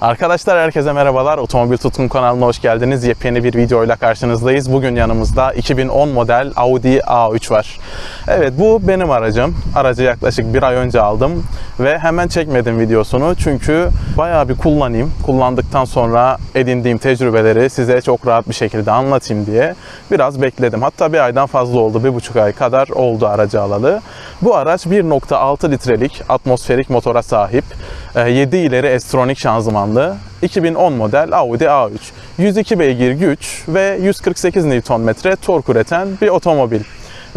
Arkadaşlar herkese merhabalar. Otomobil Tutkum kanalına hoş geldiniz. Yepyeni bir videoyla karşınızdayız. Bugün yanımızda 2010 model Audi A3 var. Evet bu benim aracım. Aracı yaklaşık bir ay önce aldım ve hemen çekmedim videosunu. Çünkü bayağı bir kullanayım. Kullandıktan sonra edindiğim tecrübeleri size çok rahat bir şekilde anlatayım diye biraz bekledim. Hatta bir aydan fazla oldu. Bir buçuk ay kadar oldu aracı alalı. Bu araç 1.6 litrelik atmosferik motora sahip. 7 ileri S-Tronic şanzımanlı 2010 model Audi A3. 102 beygir güç ve 148 Nm tork üreten bir otomobil.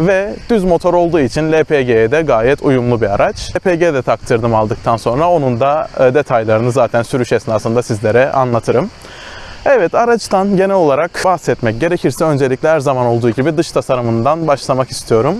Ve düz motor olduğu için LPG'ye de gayet uyumlu bir araç. LPG de taktırdım aldıktan sonra onun da e, detaylarını zaten sürüş esnasında sizlere anlatırım. Evet araçtan genel olarak bahsetmek gerekirse öncelikle her zaman olduğu gibi dış tasarımından başlamak istiyorum.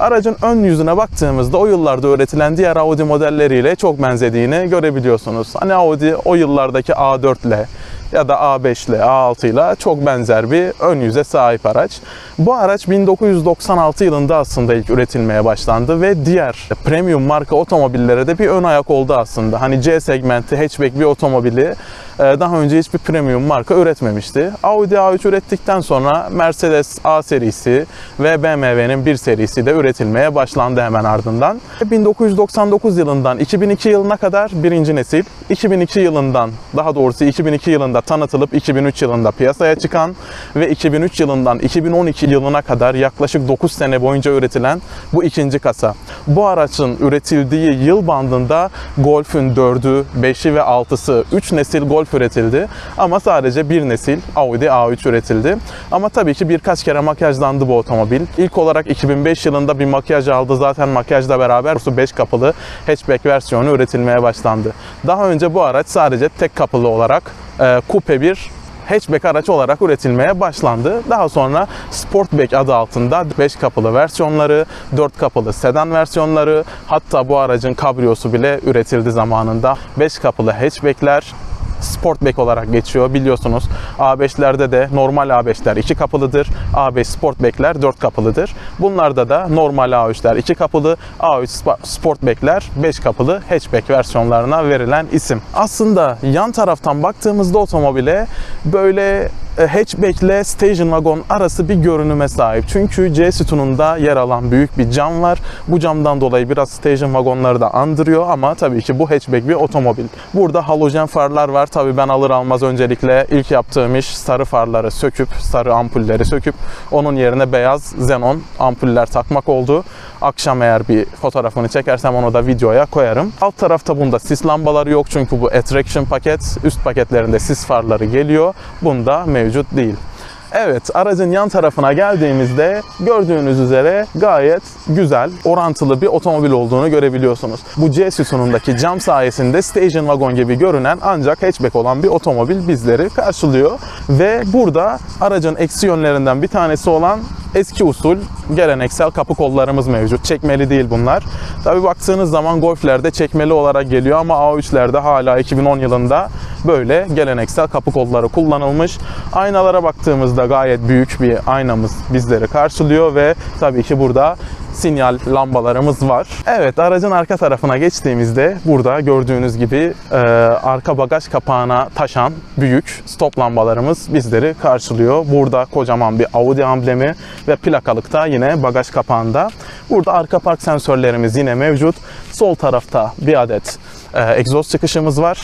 Aracın ön yüzüne baktığımızda o yıllarda üretilen diğer Audi modelleriyle çok benzediğini görebiliyorsunuz. Hani Audi o yıllardaki A4 ile ya da A5 ile A6 ile çok benzer bir ön yüze sahip araç. Bu araç 1996 yılında aslında ilk üretilmeye başlandı ve diğer premium marka otomobillere de bir ön ayak oldu aslında. Hani C segmenti hatchback bir otomobili e, daha önce hiçbir premium marka üretmemişti. Audi A3 ürettikten sonra Mercedes A serisi ve BMW'nin 1 serisi de üretilmeye başlandı hemen ardından. 1999 yılından 2002 yılına kadar birinci nesil, 2002 yılından daha doğrusu 2002 yılında tanıtılıp 2003 yılında piyasaya çıkan ve 2003 yılından 2012 yılına kadar yaklaşık 9 sene boyunca üretilen bu ikinci kasa. Bu araçın üretildiği yıl bandında Golf'ün 4'ü, 5'i ve 6'sı 3 nesil Golf üretildi ama sadece bir nesil Audi A3 üretildi. Ama tabii ki birkaç kere makyajlandı bu otomobil. İlk olarak 2005 yılında bir makyaj aldı. Zaten makyajla beraber su 5 kapılı hatchback versiyonu üretilmeye başlandı. Daha önce bu araç sadece tek kapılı olarak kupe bir hatchback araç olarak üretilmeye başlandı. Daha sonra Sportback adı altında 5 kapılı versiyonları, 4 kapılı sedan versiyonları, hatta bu aracın kabriyosu bile üretildi zamanında. 5 kapılı hatchbackler, Sportback olarak geçiyor biliyorsunuz. A5'lerde de normal A5'ler 2 kapılıdır. A5 Sportback'ler 4 kapılıdır. Bunlarda da normal A3'ler 2 kapılı, A3 Sportback'ler 5 kapılı hatchback versiyonlarına verilen isim. Aslında yan taraftan baktığımızda otomobile böyle hatchback ile station wagon arası bir görünüme sahip. Çünkü C sütununda yer alan büyük bir cam var. Bu camdan dolayı biraz station wagonları da andırıyor ama tabii ki bu hatchback bir otomobil. Burada halojen farlar var. Tabii ben alır almaz öncelikle ilk yaptığım iş sarı farları söküp, sarı ampulleri söküp onun yerine beyaz xenon ampuller takmak oldu. Akşam eğer bir fotoğrafını çekersem onu da videoya koyarım. Alt tarafta bunda sis lambaları yok çünkü bu attraction paket. Üst paketlerinde sis farları geliyor. Bunda mevcut değil. Evet, aracın yan tarafına geldiğimizde gördüğünüz üzere gayet güzel, orantılı bir otomobil olduğunu görebiliyorsunuz. Bu C sütunundaki cam sayesinde station wagon gibi görünen ancak hatchback olan bir otomobil bizleri karşılıyor. Ve burada aracın eksi yönlerinden bir tanesi olan eski usul geleneksel kapı kollarımız mevcut. Çekmeli değil bunlar. Tabi baktığınız zaman Golf'lerde çekmeli olarak geliyor ama A3'lerde hala 2010 yılında böyle geleneksel kapı kolları kullanılmış. Aynalara baktığımızda gayet büyük bir aynamız bizleri karşılıyor ve tabii ki burada sinyal lambalarımız var. Evet aracın arka tarafına geçtiğimizde burada gördüğünüz gibi e, arka bagaj kapağına taşan büyük stop lambalarımız bizleri karşılıyor. Burada kocaman bir Audi amblemi ve plakalıkta yine bagaj kapağında. Burada arka park sensörlerimiz yine mevcut. Sol tarafta bir adet e, egzoz çıkışımız var.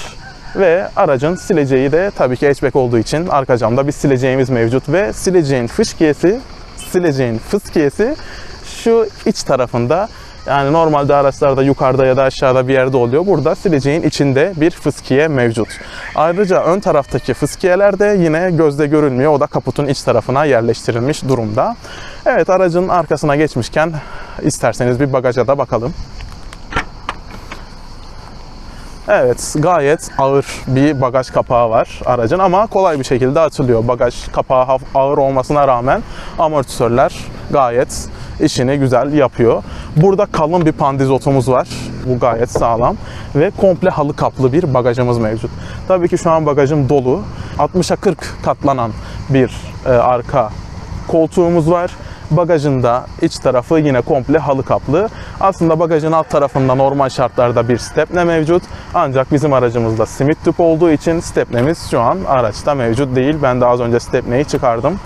Ve aracın sileceği de tabii ki hatchback olduğu için arka camda bir sileceğimiz mevcut ve sileceğin fıskiyesi, sileceğin fıskiyesi şu iç tarafında yani normalde araçlarda yukarıda ya da aşağıda bir yerde oluyor. Burada sileceğin içinde bir fıskiye mevcut. Ayrıca ön taraftaki fıskiyeler de yine gözde görünmüyor. O da kaputun iç tarafına yerleştirilmiş durumda. Evet aracın arkasına geçmişken isterseniz bir bagaja da bakalım. Evet, gayet ağır bir bagaj kapağı var aracın ama kolay bir şekilde açılıyor. Bagaj kapağı ağır olmasına rağmen amortisörler gayet işini güzel yapıyor. Burada kalın bir pandizotumuz var. Bu gayet sağlam ve komple halı kaplı bir bagajımız mevcut. Tabii ki şu an bagajım dolu. 60'a 40 katlanan bir e, arka koltuğumuz var Bagajında iç tarafı yine komple halı kaplı. Aslında bagajın alt tarafında normal şartlarda bir stepne mevcut. Ancak bizim aracımızda simit tüp olduğu için stepnemiz şu an araçta mevcut değil. Ben de az önce stepneyi çıkardım.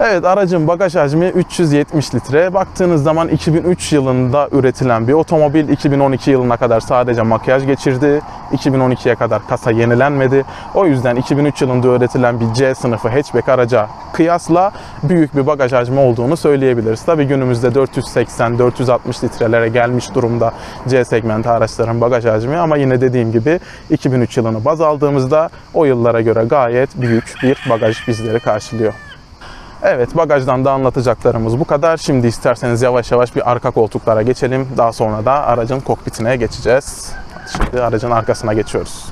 Evet aracın bagaj hacmi 370 litre. Baktığınız zaman 2003 yılında üretilen bir otomobil 2012 yılına kadar sadece makyaj geçirdi. 2012'ye kadar kasa yenilenmedi. O yüzden 2003 yılında üretilen bir C sınıfı hatchback araca kıyasla büyük bir bagaj hacmi olduğunu söyleyebiliriz. Tabii günümüzde 480-460 litrelere gelmiş durumda C segmenti araçların bagaj hacmi ama yine dediğim gibi 2003 yılını baz aldığımızda o yıllara göre gayet büyük bir bagaj bizleri karşılıyor. Evet bagajdan da anlatacaklarımız bu kadar. Şimdi isterseniz yavaş yavaş bir arka koltuklara geçelim. Daha sonra da aracın kokpitine geçeceğiz. Şimdi aracın arkasına geçiyoruz.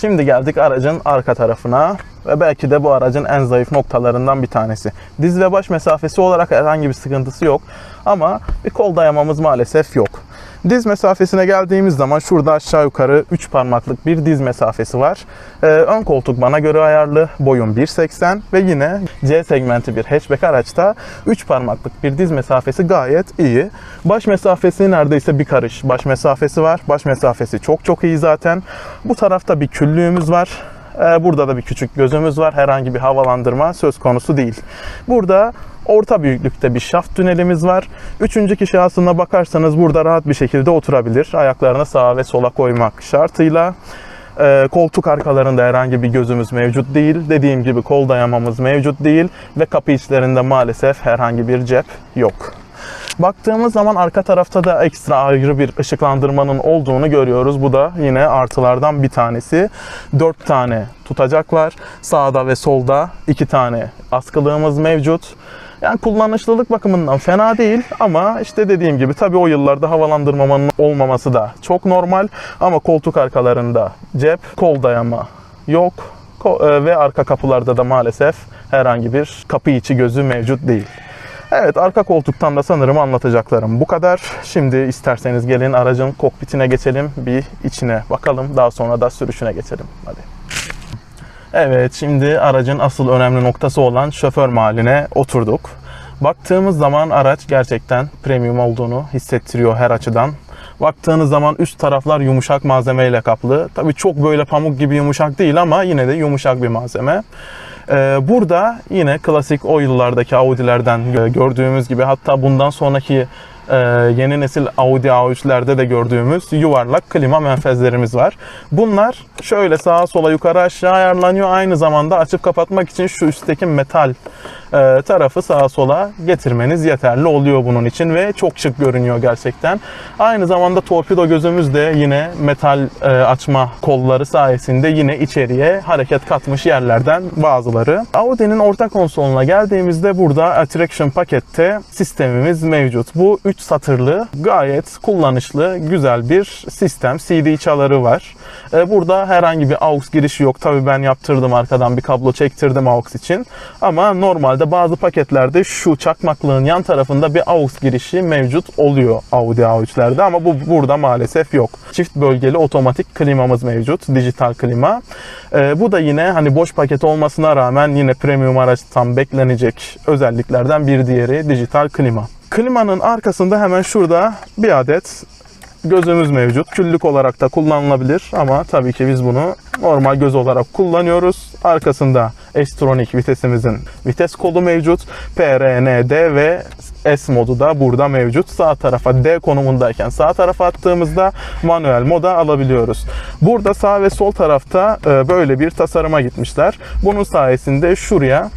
Şimdi geldik aracın arka tarafına ve belki de bu aracın en zayıf noktalarından bir tanesi. Diz ve baş mesafesi olarak herhangi bir sıkıntısı yok ama bir kol dayamamız maalesef yok. Diz mesafesine geldiğimiz zaman şurada aşağı yukarı 3 parmaklık bir diz mesafesi var. Ee, ön koltuk bana göre ayarlı. Boyum 1.80 ve yine C segmenti bir hatchback araçta 3 parmaklık bir diz mesafesi gayet iyi. Baş mesafesi neredeyse bir karış. Baş mesafesi var. Baş mesafesi çok çok iyi zaten. Bu tarafta bir küllüğümüz var. Ee, Burada da bir küçük gözümüz var. Herhangi bir havalandırma söz konusu değil. Burada orta büyüklükte bir şaft tünelimiz var. Üçüncü kişi aslına bakarsanız burada rahat bir şekilde oturabilir. Ayaklarını sağa ve sola koymak şartıyla. Ee, koltuk arkalarında herhangi bir gözümüz mevcut değil. Dediğim gibi kol dayamamız mevcut değil ve kapı içlerinde maalesef herhangi bir cep yok. Baktığımız zaman arka tarafta da ekstra ayrı bir ışıklandırmanın olduğunu görüyoruz. Bu da yine artılardan bir tanesi. 4 tane tutacak var. Sağda ve solda 2 tane askılığımız mevcut. Yani kullanışlılık bakımından fena değil ama işte dediğim gibi tabii o yıllarda havalandırmamanın olmaması da çok normal ama koltuk arkalarında cep, kol dayama yok e, ve arka kapılarda da maalesef herhangi bir kapı içi gözü mevcut değil. Evet arka koltuktan da sanırım anlatacaklarım bu kadar. Şimdi isterseniz gelin aracın kokpitine geçelim. Bir içine bakalım. Daha sonra da sürüşüne geçelim. Hadi. Evet şimdi aracın asıl önemli noktası olan şoför mahalline oturduk. Baktığımız zaman araç gerçekten premium olduğunu hissettiriyor her açıdan. Baktığınız zaman üst taraflar yumuşak malzemeyle kaplı. Tabii çok böyle pamuk gibi yumuşak değil ama yine de yumuşak bir malzeme. Ee, burada yine klasik o yıllardaki Audi'lerden gördüğümüz gibi hatta bundan sonraki e, yeni nesil Audi A3'lerde de gördüğümüz yuvarlak klima menfezlerimiz var. Bunlar şöyle sağa sola yukarı aşağı ayarlanıyor. Aynı zamanda açıp kapatmak için şu üstteki metal e, tarafı sağa sola getirmeniz yeterli oluyor bunun için ve çok şık görünüyor gerçekten. Aynı zamanda torpido gözümüz de yine metal e, açma kolları sayesinde yine içeriye hareket katmış yerlerden bazıları. Audi'nin orta konsoluna geldiğimizde burada Attraction pakette sistemimiz mevcut. Bu 3 satırlı gayet kullanışlı güzel bir sistem. CD çaları var. E, Burada herhangi bir AUX girişi yok. Tabii ben yaptırdım arkadan bir kablo çektirdim AUX için. Ama normalde bazı paketlerde şu çakmaklığın yan tarafında bir AUX girişi mevcut oluyor Audi A3'lerde ama bu burada maalesef yok. Çift bölgeli otomatik klimamız mevcut. Dijital klima. E, bu da yine hani boş paket olmasına rağmen yine premium araçtan beklenecek özelliklerden bir diğeri dijital klima. Klimanın arkasında hemen şurada bir adet gözümüz mevcut. Küllük olarak da kullanılabilir ama tabii ki biz bunu normal göz olarak kullanıyoruz. Arkasında S-Tronic vitesimizin vites kolu mevcut. PRND ve S modu da burada mevcut. Sağ tarafa D konumundayken sağ tarafa attığımızda manuel moda alabiliyoruz. Burada sağ ve sol tarafta e, böyle bir tasarıma gitmişler. Bunun sayesinde şuraya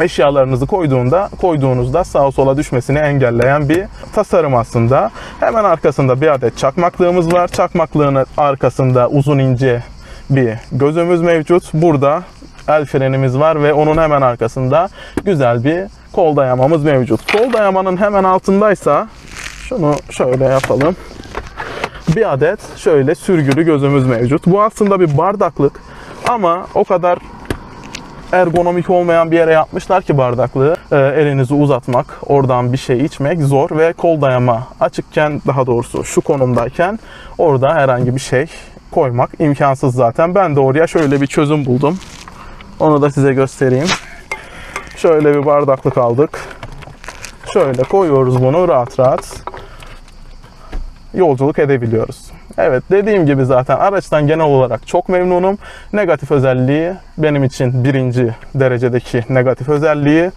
eşyalarınızı koyduğunda koyduğunuzda sağa sola düşmesini engelleyen bir tasarım aslında. Hemen arkasında bir adet çakmaklığımız var. Çakmaklığın arkasında uzun ince bir gözümüz mevcut. Burada el frenimiz var ve onun hemen arkasında güzel bir kol dayamamız mevcut. Kol dayamanın hemen altındaysa şunu şöyle yapalım. Bir adet şöyle sürgülü gözümüz mevcut. Bu aslında bir bardaklık ama o kadar ergonomik olmayan bir yere yapmışlar ki bardaklığı. Ee, elinizi uzatmak, oradan bir şey içmek zor ve kol dayama açıkken daha doğrusu şu konumdayken orada herhangi bir şey koymak imkansız zaten. Ben de oraya şöyle bir çözüm buldum. Onu da size göstereyim. Şöyle bir bardaklık aldık. Şöyle koyuyoruz bunu rahat rahat yolculuk edebiliyoruz. Evet dediğim gibi zaten araçtan genel olarak çok memnunum. Negatif özelliği benim için birinci derecedeki negatif özelliği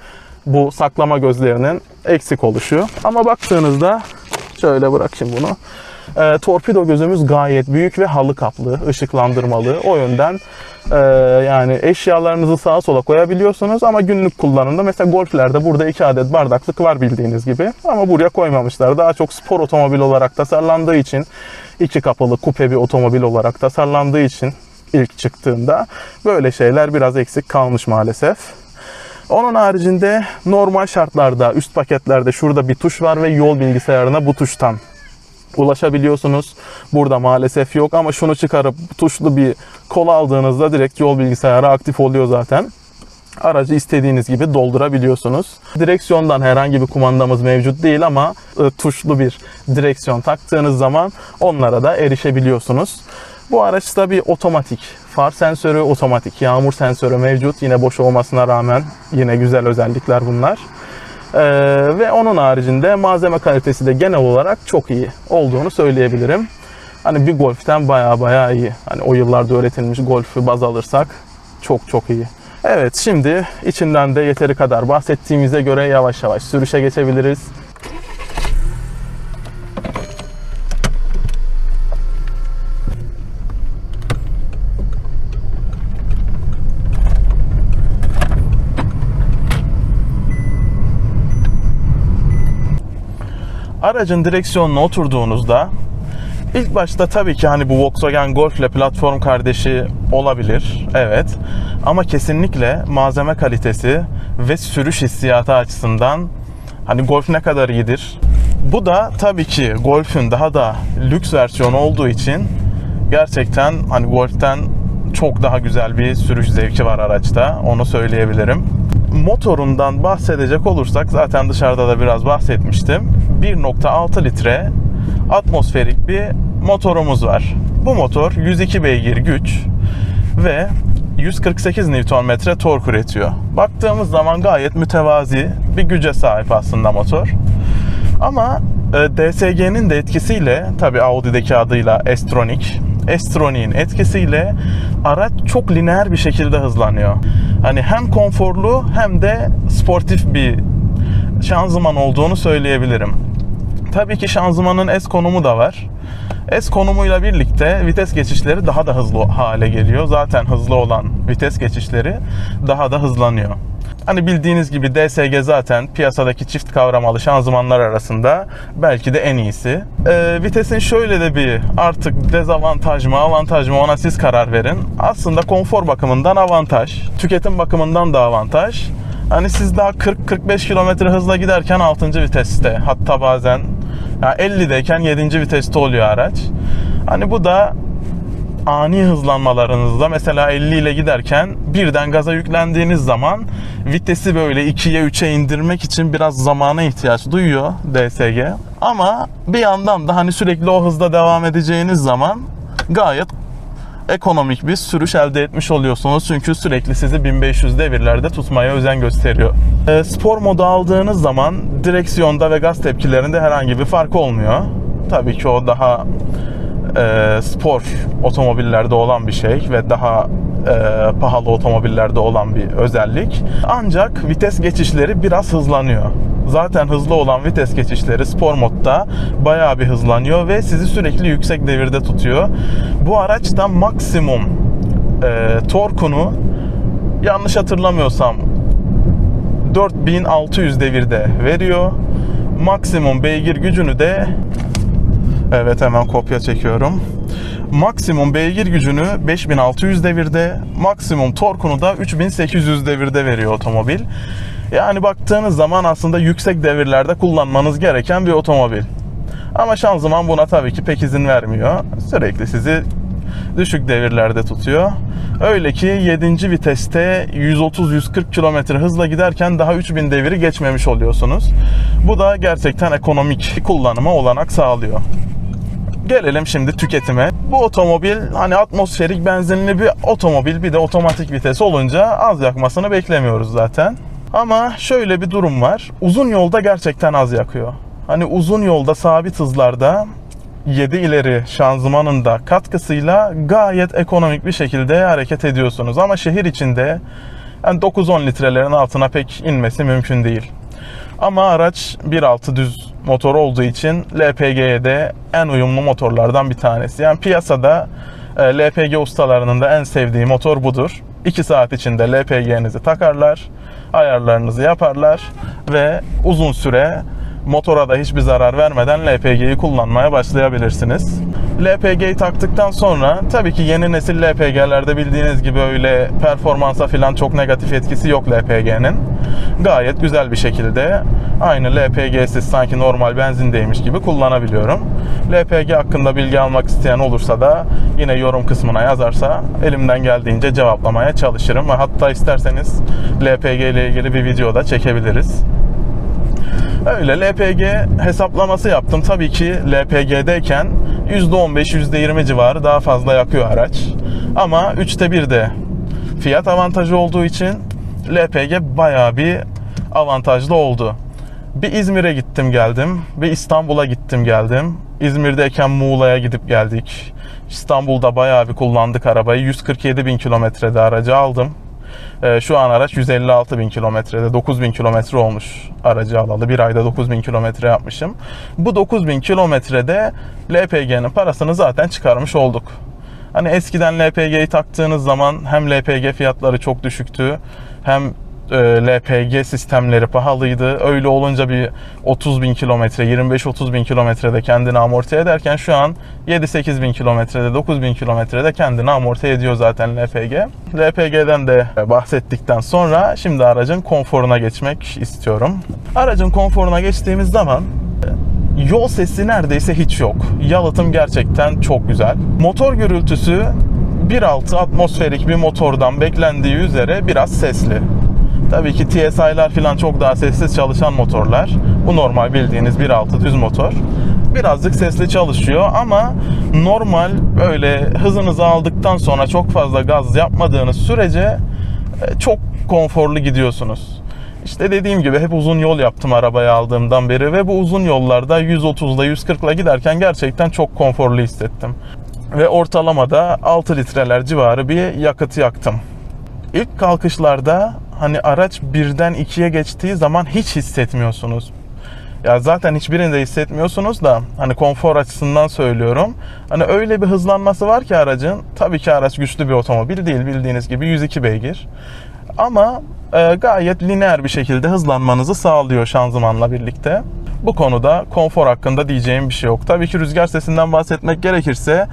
bu saklama gözlerinin eksik oluşu. Ama baktığınızda şöyle bırakayım bunu. E, torpido gözümüz gayet büyük ve halı kaplı, ışıklandırmalı. O yönden e, yani eşyalarınızı sağa sola koyabiliyorsunuz ama günlük kullanımda mesela golflerde burada iki adet bardaklık var bildiğiniz gibi. Ama buraya koymamışlar. Daha çok spor otomobil olarak tasarlandığı için iki kapılı kupe bir otomobil olarak tasarlandığı için ilk çıktığında böyle şeyler biraz eksik kalmış maalesef. Onun haricinde normal şartlarda üst paketlerde şurada bir tuş var ve yol bilgisayarına bu tuştan ulaşabiliyorsunuz. Burada maalesef yok ama şunu çıkarıp tuşlu bir kola aldığınızda direkt yol bilgisayarı aktif oluyor zaten. Aracı istediğiniz gibi doldurabiliyorsunuz. Direksiyondan herhangi bir kumandamız mevcut değil ama e, tuşlu bir direksiyon taktığınız zaman onlara da erişebiliyorsunuz. Bu araçta bir otomatik far sensörü, otomatik yağmur sensörü mevcut. Yine boş olmasına rağmen yine güzel özellikler bunlar. Ee, ve onun haricinde malzeme kalitesi de genel olarak çok iyi olduğunu söyleyebilirim. Hani bir Golf'ten baya baya iyi. Hani o yıllarda üretilmiş Golf'ü baz alırsak çok çok iyi. Evet şimdi içinden de yeteri kadar bahsettiğimize göre yavaş yavaş sürüşe geçebiliriz. Aracın direksiyonuna oturduğunuzda ilk başta tabii ki hani bu Volkswagen Golf ile platform kardeşi olabilir. Evet. Ama kesinlikle malzeme kalitesi ve sürüş hissiyatı açısından hani Golf ne kadar iyidir. Bu da tabii ki Golf'ün daha da lüks versiyonu olduğu için gerçekten hani Golf'ten çok daha güzel bir sürüş zevki var araçta. Onu söyleyebilirim motorundan bahsedecek olursak zaten dışarıda da biraz bahsetmiştim. 1.6 litre atmosferik bir motorumuz var. Bu motor 102 beygir güç ve 148 Nm tork üretiyor. Baktığımız zaman gayet mütevazi bir güce sahip aslında motor. Ama e, DSG'nin de etkisiyle tabi Audi'deki adıyla S-Tronic S-Tronic'in etkisiyle araç çok lineer bir şekilde hızlanıyor. Hani hem konforlu hem de sportif bir şanzıman olduğunu söyleyebilirim. Tabii ki şanzımanın S konumu da var. S konumuyla birlikte vites geçişleri daha da hızlı hale geliyor. Zaten hızlı olan vites geçişleri daha da hızlanıyor. Hani bildiğiniz gibi DSG zaten piyasadaki çift kavramalı şanzımanlar arasında belki de en iyisi. Ee, vitesin şöyle de bir artık dezavantaj mı avantaj mı ona siz karar verin. Aslında konfor bakımından avantaj, tüketim bakımından da avantaj. Hani siz daha 40-45 km hızla giderken 6. viteste hatta bazen ya 50'deyken 7. viteste oluyor araç. Hani bu da ani hızlanmalarınızda mesela 50 ile giderken birden gaza yüklendiğiniz zaman vitesi böyle 2'ye 3'e indirmek için biraz zamana ihtiyaç duyuyor DSG. Ama bir yandan da hani sürekli o hızda devam edeceğiniz zaman gayet ekonomik bir sürüş elde etmiş oluyorsunuz. Çünkü sürekli sizi 1500 devirlerde tutmaya özen gösteriyor. E, spor modu aldığınız zaman direksiyonda ve gaz tepkilerinde herhangi bir fark olmuyor. Tabii ki o daha e, spor otomobillerde olan bir şey ve daha e, pahalı otomobillerde olan bir özellik. Ancak vites geçişleri biraz hızlanıyor. Zaten hızlı olan vites geçişleri spor modda bayağı bir hızlanıyor ve sizi sürekli yüksek devirde tutuyor. Bu araçta maksimum e, torkunu yanlış hatırlamıyorsam 4600 devirde veriyor. Maksimum beygir gücünü de Evet hemen kopya çekiyorum. Maksimum beygir gücünü 5600 devirde, maksimum torkunu da 3800 devirde veriyor otomobil. Yani baktığınız zaman aslında yüksek devirlerde kullanmanız gereken bir otomobil. Ama şanzıman buna tabii ki pek izin vermiyor. Sürekli sizi düşük devirlerde tutuyor. Öyle ki 7. viteste 130-140 km hızla giderken daha 3000 deviri geçmemiş oluyorsunuz. Bu da gerçekten ekonomik kullanıma olanak sağlıyor. Gelelim şimdi tüketime. Bu otomobil hani atmosferik benzinli bir otomobil bir de otomatik vites olunca az yakmasını beklemiyoruz zaten. Ama şöyle bir durum var. Uzun yolda gerçekten az yakıyor. Hani uzun yolda sabit hızlarda 7 ileri şanzımanın da katkısıyla gayet ekonomik bir şekilde hareket ediyorsunuz. Ama şehir içinde yani 9-10 litrelerin altına pek inmesi mümkün değil. Ama araç 1.6 düz motor olduğu için LPG'ye de en uyumlu motorlardan bir tanesi. Yani piyasada e, LPG ustalarının da en sevdiği motor budur. 2 saat içinde LPG'nizi takarlar, ayarlarınızı yaparlar ve uzun süre motora da hiçbir zarar vermeden LPG'yi kullanmaya başlayabilirsiniz. LPG'yi taktıktan sonra tabii ki yeni nesil LPG'lerde bildiğiniz gibi öyle performansa falan çok negatif etkisi yok LPG'nin. Gayet güzel bir şekilde aynı LPG'siz sanki normal benzindeymiş gibi kullanabiliyorum. LPG hakkında bilgi almak isteyen olursa da yine yorum kısmına yazarsa elimden geldiğince cevaplamaya çalışırım hatta isterseniz LPG ile ilgili bir video da çekebiliriz. Öyle LPG hesaplaması yaptım. Tabii ki LPG'deyken %15, %20 civarı daha fazla yakıyor araç. Ama 3'te 1'de fiyat avantajı olduğu için LPG bayağı bir avantajlı oldu. Bir İzmir'e gittim geldim. Bir İstanbul'a gittim geldim. İzmir'deyken Muğla'ya gidip geldik. İstanbul'da bayağı bir kullandık arabayı. 147 bin kilometrede aracı aldım. Ee, Şu an araç 156 bin kilometrede, 9 bin kilometre olmuş aracı alalı. Bir ayda 9 bin kilometre yapmışım. Bu 9 bin kilometrede LPG'nin parasını zaten çıkarmış olduk. Hani eskiden LPG'yi taktığınız zaman hem LPG fiyatları çok düşüktü hem e, LPG sistemleri pahalıydı. Öyle olunca bir 30 bin kilometre, 25-30 bin kilometrede kendini amorti ederken şu an 7-8 bin kilometrede, 9 bin kilometrede kendini amorti ediyor zaten LPG. LPG'den de bahsettikten sonra şimdi aracın konforuna geçmek istiyorum. Aracın konforuna geçtiğimiz zaman Yol sesi neredeyse hiç yok. Yalıtım gerçekten çok güzel. Motor gürültüsü 1.6 atmosferik bir motordan beklendiği üzere biraz sesli. Tabii ki TSI'lar falan çok daha sessiz çalışan motorlar. Bu normal bildiğiniz 1.6 düz motor. Birazcık sesli çalışıyor ama normal böyle hızınızı aldıktan sonra çok fazla gaz yapmadığınız sürece e, çok konforlu gidiyorsunuz. İşte dediğim gibi hep uzun yol yaptım arabayı aldığımdan beri ve bu uzun yollarda 130'la 140'la giderken gerçekten çok konforlu hissettim. Ve ortalamada 6 litreler civarı bir yakıt yaktım. İlk kalkışlarda hani araç birden ikiye geçtiği zaman hiç hissetmiyorsunuz. Ya zaten hiçbirinde hissetmiyorsunuz da hani konfor açısından söylüyorum. Hani öyle bir hızlanması var ki aracın. Tabii ki araç güçlü bir otomobil değil bildiğiniz gibi 102 beygir. Ama e, gayet lineer bir şekilde hızlanmanızı sağlıyor şanzımanla birlikte. Bu konuda konfor hakkında diyeceğim bir şey yok. Tabii ki rüzgar sesinden bahsetmek gerekirse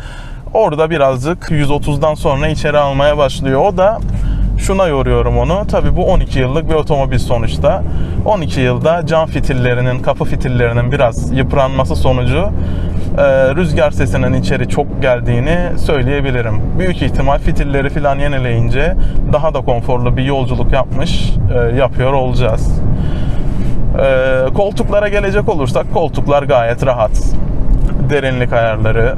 orada birazcık 130'dan sonra içeri almaya başlıyor. O da şuna yoruyorum onu. Tabii bu 12 yıllık bir otomobil sonuçta. 12 yılda cam fitillerinin, kapı fitillerinin biraz yıpranması sonucu e, rüzgar sesinin içeri çok geldiğini söyleyebilirim. Büyük ihtimal fitilleri falan yenileyince daha da konforlu bir yolculuk yapmış, e, yapıyor olacağız. E, koltuklara gelecek olursak koltuklar gayet rahat. Derinlik ayarları,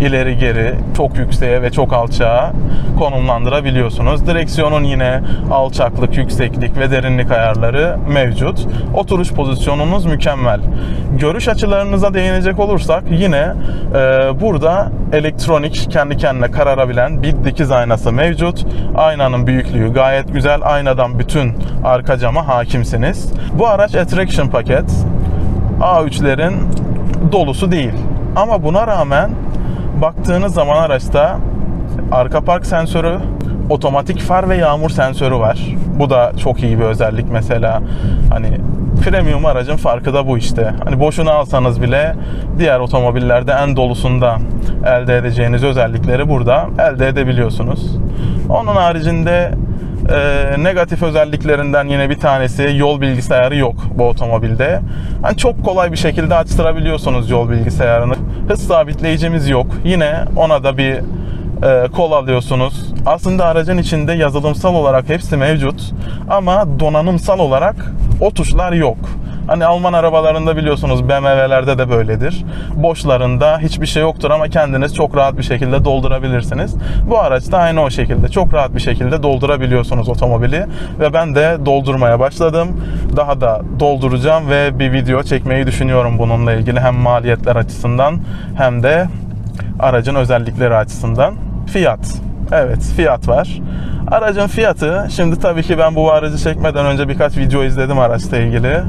ileri geri çok yükseğe ve çok alçağa konumlandırabiliyorsunuz. Direksiyonun yine alçaklık, yükseklik ve derinlik ayarları mevcut. Oturuş pozisyonunuz mükemmel. Görüş açılarınıza değinecek olursak yine e, burada elektronik kendi kendine kararabilen bir dikiz aynası mevcut. Aynanın büyüklüğü gayet güzel. Aynadan bütün arka cama hakimsiniz. Bu araç Attraction paket. A3'lerin dolusu değil. Ama buna rağmen baktığınız zaman araçta arka park sensörü, otomatik far ve yağmur sensörü var. Bu da çok iyi bir özellik mesela. Hani premium aracın farkı da bu işte. Hani boşuna alsanız bile diğer otomobillerde en dolusunda elde edeceğiniz özellikleri burada elde edebiliyorsunuz. Onun haricinde e, negatif özelliklerinden yine bir tanesi yol bilgisayarı yok bu otomobilde. Hani çok kolay bir şekilde açtırabiliyorsunuz yol bilgisayarını. Hız sabitleyicimiz yok. Yine ona da bir e, kol alıyorsunuz. Aslında aracın içinde yazılımsal olarak hepsi mevcut ama donanımsal olarak o tuşlar yok. Hani Alman arabalarında biliyorsunuz BMW'lerde de böyledir. Boşlarında hiçbir şey yoktur ama kendiniz çok rahat bir şekilde doldurabilirsiniz. Bu araç da aynı o şekilde çok rahat bir şekilde doldurabiliyorsunuz otomobili ve ben de doldurmaya başladım. Daha da dolduracağım ve bir video çekmeyi düşünüyorum bununla ilgili hem maliyetler açısından hem de aracın özellikleri açısından. Fiyat. Evet, fiyat var. Aracın fiyatı, şimdi tabii ki ben bu aracı çekmeden önce birkaç video izledim araçla ilgili.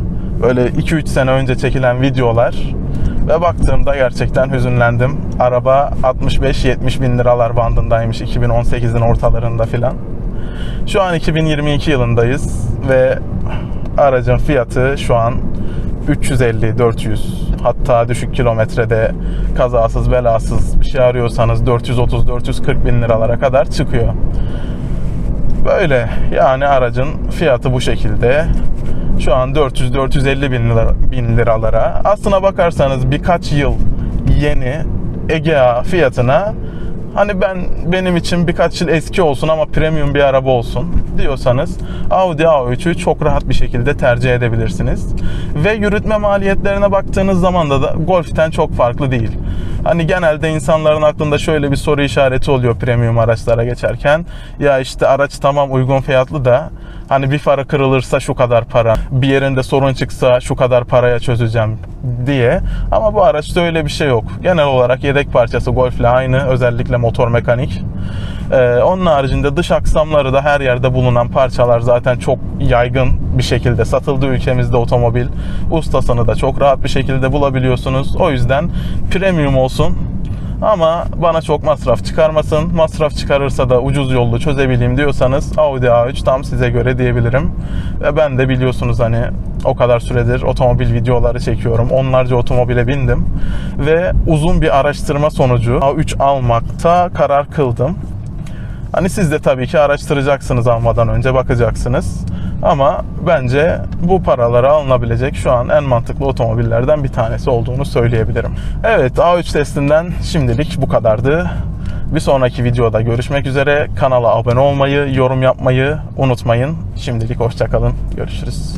Böyle 2-3 sene önce çekilen videolar. Ve baktığımda gerçekten hüzünlendim. Araba 65-70 bin liralar bandındaymış 2018'in ortalarında filan. Şu an 2022 yılındayız ve aracın fiyatı şu an 350-400 hatta düşük kilometrede kazasız belasız bir şey arıyorsanız 430-440 bin liralara kadar çıkıyor. Böyle yani aracın fiyatı bu şekilde. Şu an 400-450 bin, lira, bin liralara. Aslına bakarsanız birkaç yıl yeni Egea fiyatına hani ben benim için birkaç yıl eski olsun ama premium bir araba olsun diyorsanız Audi A3'ü çok rahat bir şekilde tercih edebilirsiniz. Ve yürütme maliyetlerine baktığınız zaman da, Golf'ten çok farklı değil. Hani genelde insanların aklında şöyle bir soru işareti oluyor premium araçlara geçerken. Ya işte araç tamam uygun fiyatlı da hani bir farı kırılırsa şu kadar para, bir yerinde sorun çıksa şu kadar paraya çözeceğim diye. Ama bu araçta öyle bir şey yok. Genel olarak yedek parçası Golf'le aynı. Özellikle motor mekanik. Ee, onun haricinde dış aksamları da her yerde bulunan parçalar zaten çok yaygın bir şekilde satıldığı ülkemizde otomobil. Ustasını da çok rahat bir şekilde bulabiliyorsunuz. O yüzden premium olsun. Ama bana çok masraf çıkarmasın. Masraf çıkarırsa da ucuz yollu çözebileyim diyorsanız Audi A3 tam size göre diyebilirim. Ve ben de biliyorsunuz hani o kadar süredir otomobil videoları çekiyorum. Onlarca otomobile bindim. Ve uzun bir araştırma sonucu A3 almakta karar kıldım. Hani siz de tabii ki araştıracaksınız almadan önce bakacaksınız. Ama bence bu paralara alınabilecek şu an en mantıklı otomobillerden bir tanesi olduğunu söyleyebilirim. Evet A3 testinden şimdilik bu kadardı. Bir sonraki videoda görüşmek üzere. Kanala abone olmayı, yorum yapmayı unutmayın. Şimdilik hoşçakalın. Görüşürüz.